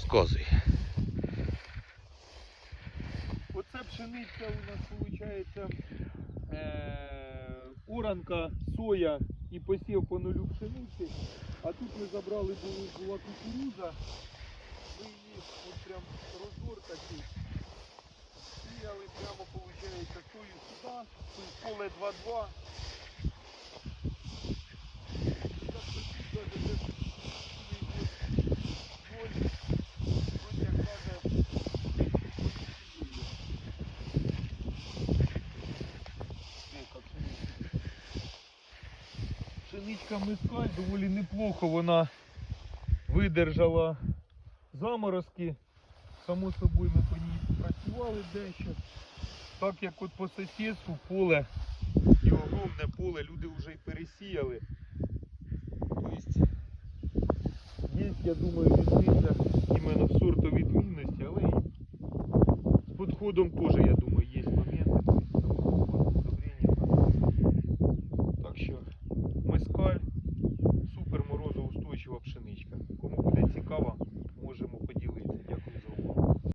Розказуй. Оце пшениця у нас виходить е, оранка, соя і посів по нулю пшениці. А тут ми забрали були, була кукуруза. Ми її от прям розбор такий. Сіяли прямо, виходить, сою сюди, поле 2-2. Пшеничка мискаль доволі неплохо вона видержала заморозки. Само собою ми по ній працювали дещо. Так як от по сусідству поле і огромне поле люди вже й пересіяли. Тобто є, я думаю, різниця іменно в сортовідмінності, але і з підходом теж, я думаю.